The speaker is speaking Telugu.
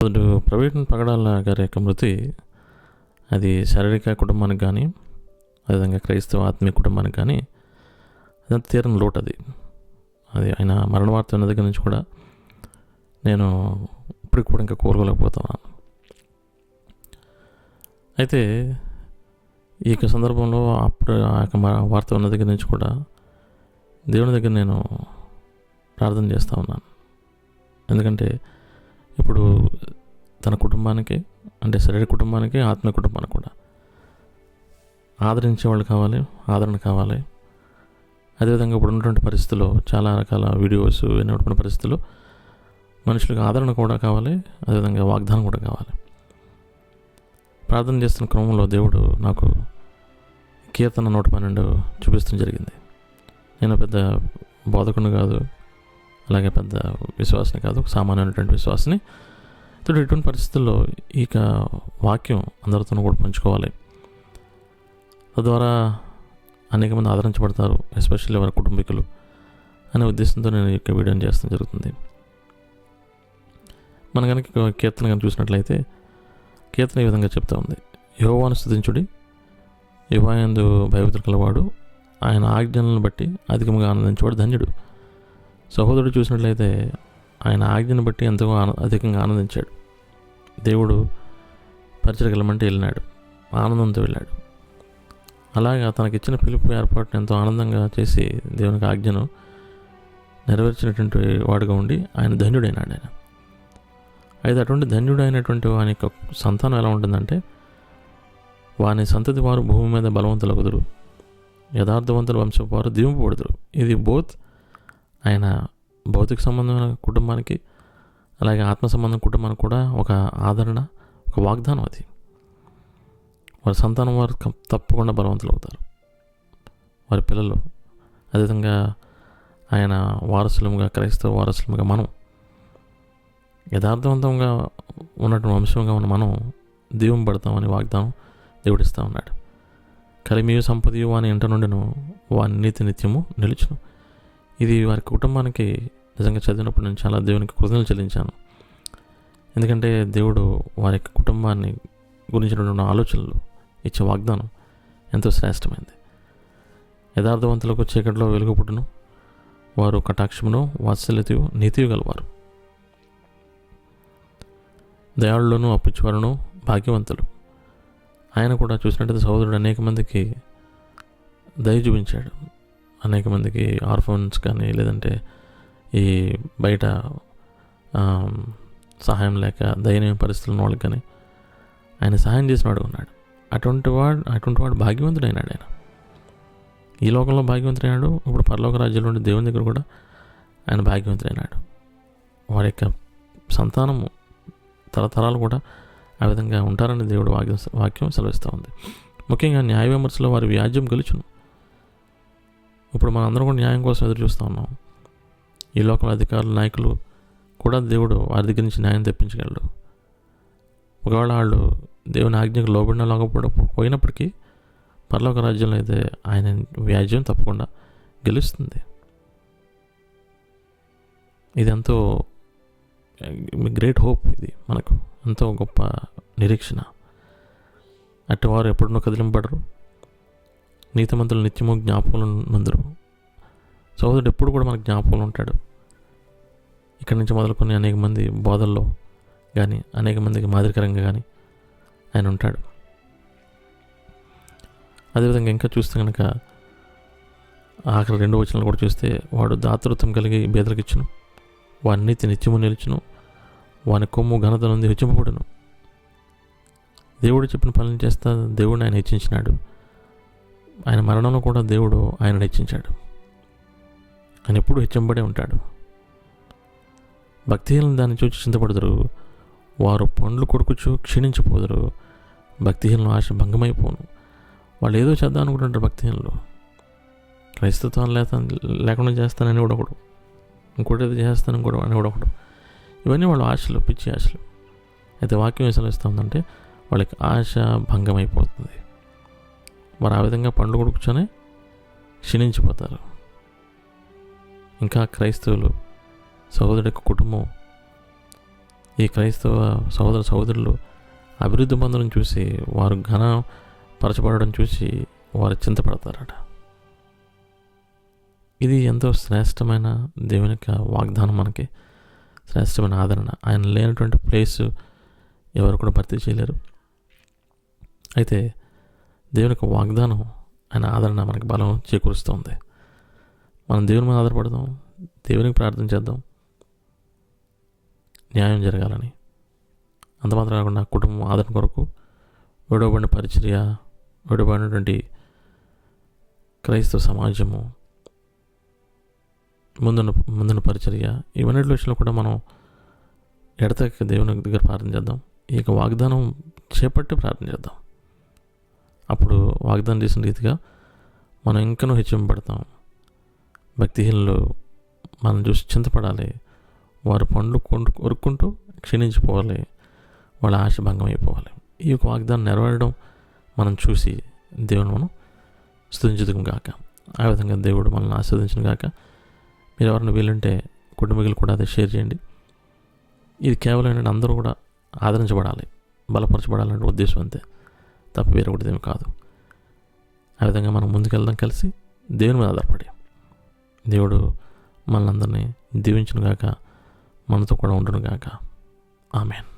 అసలు ప్రవీణ్ పగడాల గారి యొక్క మృతి అది శారీరక కుటుంబానికి కానీ అదేవిధంగా క్రైస్తవ ఆత్మీయ కుటుంబానికి కానీ అదంతా తీరని లోటు అది. అది ఆయన మరణ వార్త ఉన్న దగ్గర నుంచి కూడా నేను ఇప్పటికి కూడా ఇంకా కోరుకోలేకపోతున్నాను అయితే ఈ యొక్క సందర్భంలో అప్పుడు ఆ యొక్క వార్త ఉన్న దగ్గర నుంచి కూడా దేవుని దగ్గర నేను ప్రార్థన చేస్తూ ఉన్నాను. ఎందుకంటే ఇప్పుడు తన కుటుంబానికి అంటే శరీర కుటుంబానికి ఆత్మ కుటుంబానికి కూడా ఆదరించే వాళ్ళు కావాలి ఆదరణ కావాలి. అదేవిధంగా ఇప్పుడు ఉన్నటువంటి పరిస్థితుల్లో చాలా రకాల వీడియోస్ విన్నటువంటి పరిస్థితుల్లో మనుషులకు ఆదరణ కూడా కావాలి అదేవిధంగా వాగ్దానం కూడా కావాలి. ప్రార్థన చేస్తున్న క్రమంలో దేవుడు నాకు కీర్తన నూట పన్నెండు చూపిస్తూ జరిగింది. నేను పెద్ద బోధకుని కాదు అలాగే పెద్ద విశ్వాసని కాదు ఒక సామాన్యమైనటువంటి విశ్వాసని. ఇతడు ఇటువంటి పరిస్థితుల్లో ఇక వాక్యం అందరితోనూ కూడా పంచుకోవాలి. తద్వారా అనేక మంది ఆదరించబడతారు ఎస్పెషల్లీ వారి కుటుంబీకులు అనే ఉద్దేశంతో నేను ఈ యొక్క వీడియోని చేస్తాం జరుగుతుంది. మన కనుక కీర్తన కనుక చూసినట్లయితే కీర్తన ఈ విధంగా చెప్తా ఉంది. యోవాను స్థుతించుడి యువాయందు భయభక్తులు కలవాడు. ఆయన ఆజ్ఞలను బట్టి అధికంగా ఆనందించేవాడు ధన్యుడు. సహోదరుడు చూసినట్లయితే ఆయన ఆజ్ఞను బట్టి ఎంతగా అధికంగా ఆనందించాడు. దేవుడు పరిచయకు వెళ్ళినాడు. ఆనందంతో వెళ్ళాడు. అలాగా తనకిచ్చిన పిలుపు ఏర్పాటును ఎంతో ఆనందంగా చేసి దేవునికి ఆజ్ఞను నెరవేర్చినటువంటి వాడుగా ఉండి ఆయన ధన్యుడైనాడు ఆయన. అయితే అటువంటి ధన్యుడు అయినటువంటి వాని యొక్క సంతానం ఎలా ఉంటుందంటే వాని సంతతి వారు భూమి మీద బలవంతులగుదురు. యథార్థవంతుల వంశపు వారు దీవింపబడుదురు ఇది బోత్ ఆయన భౌతిక సంబంధమైన కుటుంబానికి అలాగే ఆత్మ సంబంధం కుటుంబానికి కూడా ఒక ఆదరణ ఒక వాగ్దానం అది. వారి సంతానం వారు తప్పకుండా బలవంతులు అవుతారు వారి పిల్లలు అదేవిధంగా ఆయన వారసులముగా క్రైస్తవ వారసులముగా మనం యథార్థవంతంగా ఉన్నటువంటి వంశంగా ఉన్న మనం దీవం పడతామని వాగ్దానం దేవుడిస్తూ ఉన్నాడు. కలిమియు సంపదయు వాని ఇంట నుండిను వాని నీతి నిత్యము నిలుచును. ఇది వారి కుటుంబానికి నిజంగా చదివినప్పుడు నేను చాలా దేవునికి కృతజ్ఞతలు చెల్లించాను. ఎందుకంటే దేవుడు వారి యొక్క కుటుంబాన్ని గురించినటువంటి ఆలోచనలు ఇచ్చే వాగ్దానం ఎంతో శ్రేష్టమైంది. యథార్థవంతులకు చీకటిలో వెలుగు పుట్టును. వారు కటాక్షమును వాత్సల్యతయు నీతియు గలవారు. దయాళులను అప్పించేవారును భాగ్యవంతులు. ఆయన కూడా చూసినట్టయితే సహోదరుడు అనేక మందికి దయ చూపించాడు. అనేక మందికి ఆర్ఫన్స్ కానీ లేదంటే ఈ బయట సహాయం లేక దయనీయ పరిస్థితులు ఉన్న వాళ్ళకి కానీ ఆయన సహాయం చేసినాడు ఉన్నాడు. అటువంటి వాడు అటువంటి వాడు భాగ్యవంతుడైనాడు ఆయన. ఈ లోకంలో భాగ్యవంతుడైనాడు ఇప్పుడు పరలోక రాజ్యంలో ఉండే దేవుని దగ్గర కూడా ఆయన భాగ్యవంతుడైనాడు. వారి యొక్క సంతానము తరతరాలు కూడా ఆ విధంగా ఉంటారని దేవుడు వాక్యం వాక్యం సెలవిస్తూ ఉంది. ముఖ్యంగా న్యాయ విమర్శలో వారి వ్యాజ్యం గెలుచును. ఇప్పుడు మనం కూడా న్యాయం కోసం ఎదురు చూస్తూ ఉన్నాం. ఈ లోకంలో అధికారులు నాయకులు కూడా దేవుడు వారి దగ్గర నుంచి న్యాయం తెప్పించగలడు. ఒకవేళ వాళ్ళు దేవుని ఆజ్ఞకు లోబడిన లోకపోవడం పోయినప్పటికీ పరలోక రాజ్యంలో అయితే ఆయన వ్యాజ్యం తప్పకుండా గెలుస్తుంది. ఇది ఎంతో గ్రేట్ హోప్ ఇది. మనకు ఎంతో గొప్ప నిరీక్షణ. అట్టివారు ఎప్పుడునో కదిలింపడరు నీతిమంతులు నిత్యము జ్ఞాపకులు నందరు. సోదరుడు ఎప్పుడు కూడా మనకు జ్ఞాపకులు ఉంటాడు. ఇక్కడి నుంచి మొదలుకొని అనేక మంది బోధల్లో కానీ అనేక మందికి మాదిరికరంగా కానీ ఆయన ఉంటాడు. అదేవిధంగా ఇంకా చూస్తే కనుక ఆఖరి రెండు వచనాలు కూడా చూస్తే వాడు దాతృత్వం కలిగి బేదలకిచ్చును వాడి నీతి నిత్యము నిలుచును. వాని కొమ్ము ఘనత నుండి హెచ్చింపబడును. దేవుడు చెప్పిన పనులు చేస్తా? దేవుడిని ఆయన హెచ్చించినాడు. ఆయన మరణంలో కూడా దేవుడు ఆయన హెచ్చించాడు. ఆయన ఎప్పుడు హెచ్చింపబడే ఉంటాడు. భక్తిహీనులు దాన్ని చూసి చింతపడదురు. వారు పండ్లు కొడుకుచు క్షీణించిపోదురు. భక్తిహీనుల ఆశ భంగమైపోను. వాళ్ళు ఏదో చేద్దాం అనుకుంటుంటారు భక్తిహీనులు. క్రైస్తత్వం లేక లేకుండా చేస్తానని కూడా ఒకడు. ఇంకోటి ఏదో చేస్తానని కూడా అని కూడా ఒకడు. ఇవన్నీ వాళ్ళ ఆశలు పిచ్చి ఆశలు. అయితే వాక్యం ఏం వాళ్ళకి ఆశ భంగం అయిపోతుంది వారు ఆ విధంగా పండ్లు కూర్చొని క్షీణించిపోతారు. ఇంకా క్రైస్తవులు సహోదరుడి యొక్క కుటుంబం ఈ క్రైస్తవ సహోదర సహోదరులు అభివృద్ధి పొందడం చూసి వారు ఘన పరచబడడం చూసి వారు చింతపడతారట. ఇది ఎంతో శ్రేష్టమైన దేవుని యొక్క వాగ్దానం మనకి. శ్రేష్టమైన ఆదరణ. ఆయన లేనటువంటి ప్లేస్ ఎవరు కూడా భర్తీ చేయలేరు. అయితే దేవుని యొక్క వాగ్దానం ఆయన ఆదరణ మనకి బలం చేకూరుస్తుంది. మనం దేవుని మీద ఆధారపడదాం దేవునికి ప్రార్థన చేద్దాం న్యాయం జరగాలని. అంతమాత్రం కాకుండా కుటుంబం ఆదరణ కొరకు విడవబడిన పరిచర్య విడవబడినటువంటి క్రైస్తవ సమాజము ముందున్న ముందున్న పరిచర్య ఇవన్నిటి విషయంలో కూడా మనం ఎడతెక్క దేవుని దగ్గర ప్రార్థన చేద్దాం. ఈ యొక్క వాగ్దానం చేపట్టి ప్రార్థన చేద్దాం. అప్పుడు వాగ్దానం చేసిన రీతిగా మనం ఇంకనూ హెచ్చింపబడతాం. భక్తిహీనులు మనం చూసి చింతపడాలి. వారు పండ్లు కొండు కొరుక్కుంటూ క్షీణించిపోవాలి. వాళ్ళ ఆశ భంగం అయిపోవాలి. ఈ యొక్క వాగ్దానం నెరవేరడం మనం చూసి దేవుని మనం స్థుతించదుం గాక. ఆ విధంగా దేవుడు మనల్ని ఆస్వాదించిన గాక. మీరు ఎవరైనా వీలుంటే కుటుంబీకులు కూడా అదే షేర్ చేయండి. ఇది కేవలం ఏంటంటే అందరూ కూడా ఆదరించబడాలి బలపరచబడాలనే ఉద్దేశం అంతే తప్ప వేరే ఒకటిదేమి కాదు. ఆ విధంగా మనం ముందుకెళ్దాం కలిసి దేవుని మీద ఆధారపడి. దేవుడు మనందరినీ అందరినీ దీవించును గాక మనతో కూడా ఉండును గాక ఆమెన్.